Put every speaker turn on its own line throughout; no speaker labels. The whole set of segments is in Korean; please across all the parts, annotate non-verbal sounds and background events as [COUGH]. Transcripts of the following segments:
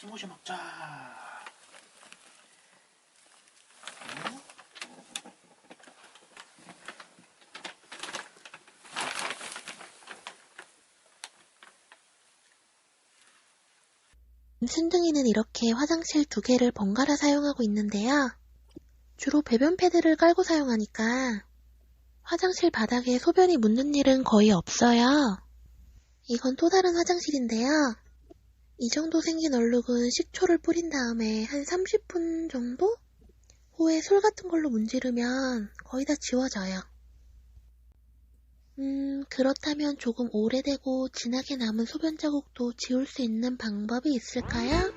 티모시 먹자. 어?
순둥이는 이렇게 화장실 두 개를 번갈아 사용하고 있는데요. 주로 배변 패드를 깔고 사용하니까 화장실 바닥에 소변이 묻는 일은 거의 없어요. 이건 또 다른 화장실인데요. 이 정도 생긴 얼룩은 식초를 뿌린 다음에 한 30분 정도 후에 솔 같은 걸로 문지르면 거의 다 지워져요. 음, 그렇다면 조금 오래되고 진하게 남은 소변 자국도 지울 수 있는 방법이 있을까요?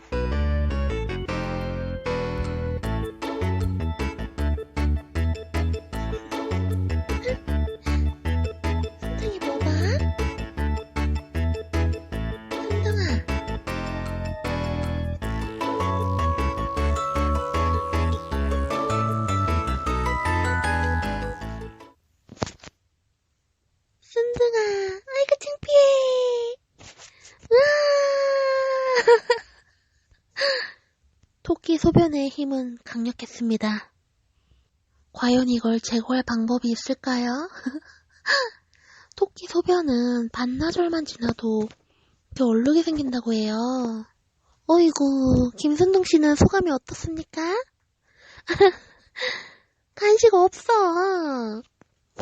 소변의 힘은 강력했습니다. 과연 이걸 제거할 방법이 있을까요? [LAUGHS] 토끼 소변은 반나절만 지나도 이렇게 얼룩이 생긴다고 해요. 어이구, 김순동 씨는 소감이 어떻습니까? [LAUGHS] 간식 없어.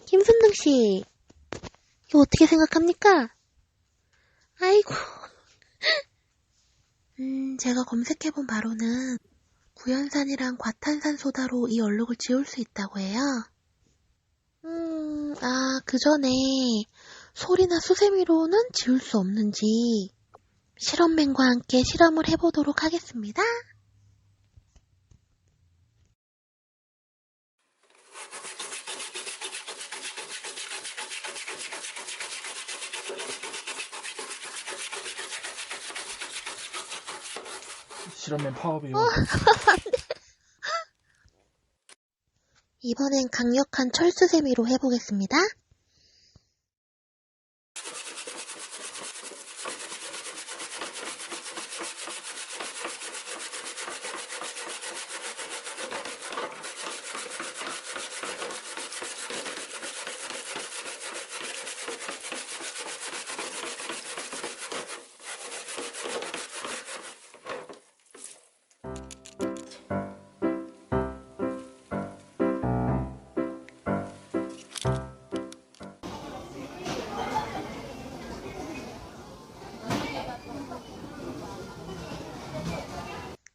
김순동 씨, 이거 어떻게 생각합니까? 아이고. [LAUGHS] 음, 제가 검색해본 바로는 구연산이랑 과탄산 소다로 이 얼룩을 지울 수 있다고 해요. 음, 아, 그 전에 솔이나 수세미로는 지울 수 없는지 실험맨과 함께 실험을 해보도록 하겠습니다.
실험맨 파업이요. [LAUGHS]
이번엔 강력한 철수 세미로 해보겠습니다.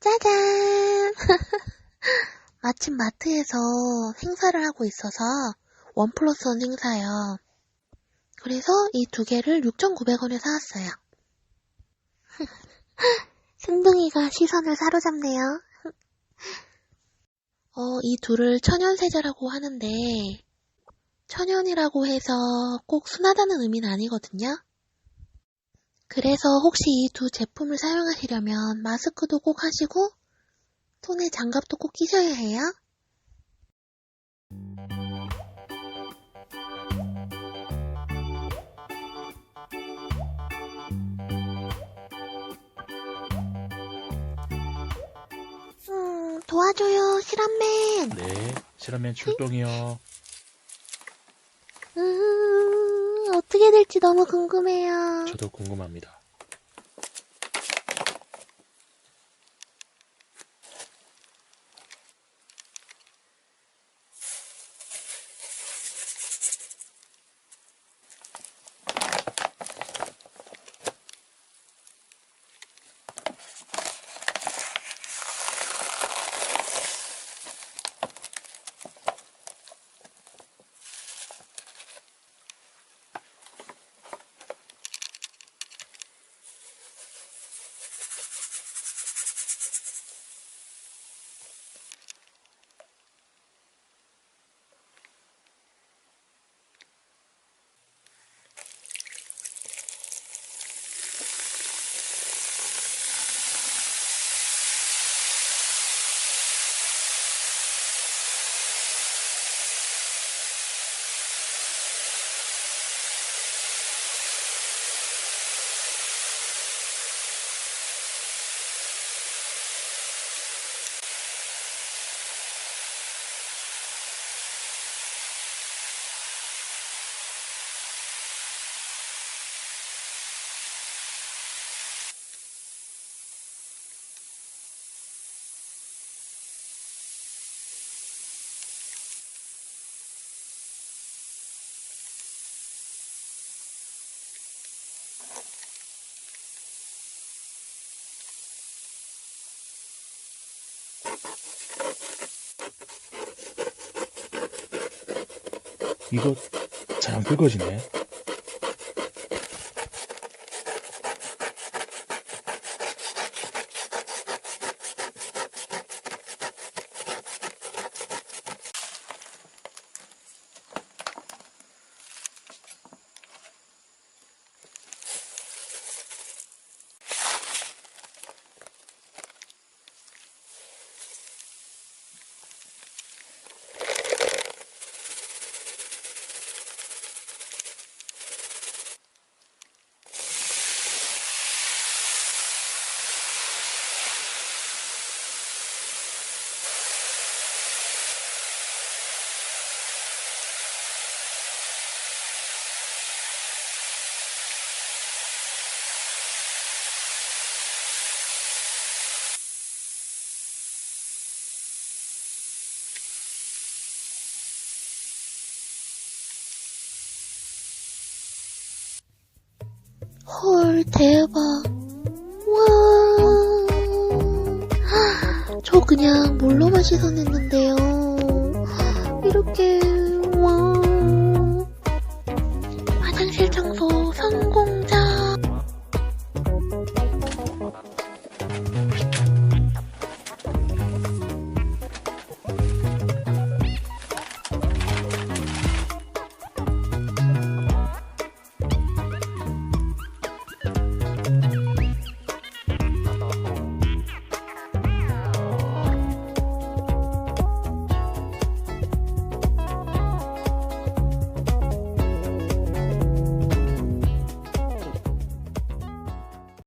짜잔! [LAUGHS] 마침 마트에서 행사를 하고 있어서 원 플러스 원 행사요. 그래서 이 두 개를 6,900원에 사왔어요. [LAUGHS] 승둥이가 시선을 사로잡네요. [LAUGHS] 어, 이 둘을 천연세제라고 하는데, 천연이라고 해서 꼭 순하다는 의미는 아니거든요. 그래서 혹시 이 두 제품을 사용하시려면 마스크도 꼭 하시고 손에 장갑도 꼭 끼셔야 해요. 음, 도와줘요, 실험맨.
네, 실험맨 출동이요.
음, 어떻게 될지 너무 궁금해요.
저도 궁금합니다. 이거 잘 안 긁어지네.
헐, 대박. 와. 저 그냥 물로만 씻어냈는데요. 이렇게, 와.